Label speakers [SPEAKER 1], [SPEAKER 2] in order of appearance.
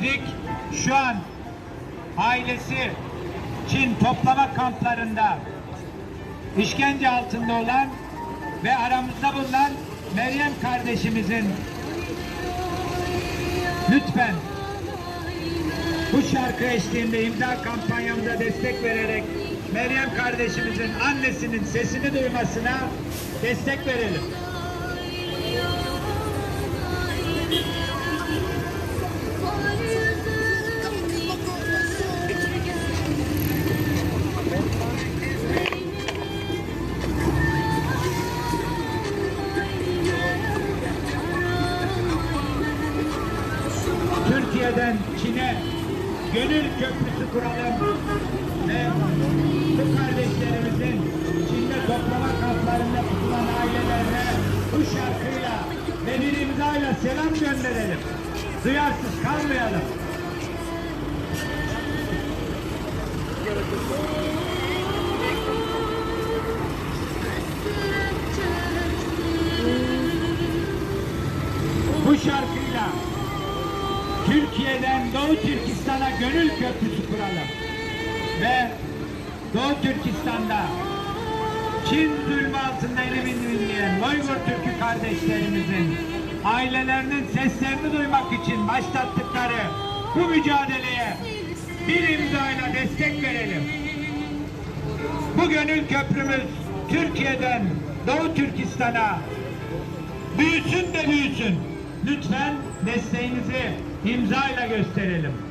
[SPEAKER 1] Müzik şu an ailesi Çin toplama kamplarında işkence altında olan ve aramızda bulunan Meryem kardeşimizin lütfen bu şarkı eşliğinde imza kampanyamıza destek vererek Meryem kardeşimizin annesinin sesini duymasına destek verelim. Türkiye'den Çin'e gönül köprüsü kuralım ve bu kardeşlerimizin Çin'de toplama kamplarında tutulan ailelerine bu şarkıyla ve bir imzayla selam gönderelim. Duyarsız kalmayalım. Türkiye'den Doğu Türkistan'a gönül köprüsü kuralım. Ve Doğu Türkistan'da Çin zulmü altında elim inleyen Uygur Türk'ü kardeşlerimizin ailelerinin seslerini duymak için başlattıkları bu mücadeleye bir imzayla destek verelim. Bu gönül köprümüz Türkiye'den Doğu Türkistan'a büyüsün de büyüsün. Lütfen desteğinizi imzayla gösterelim.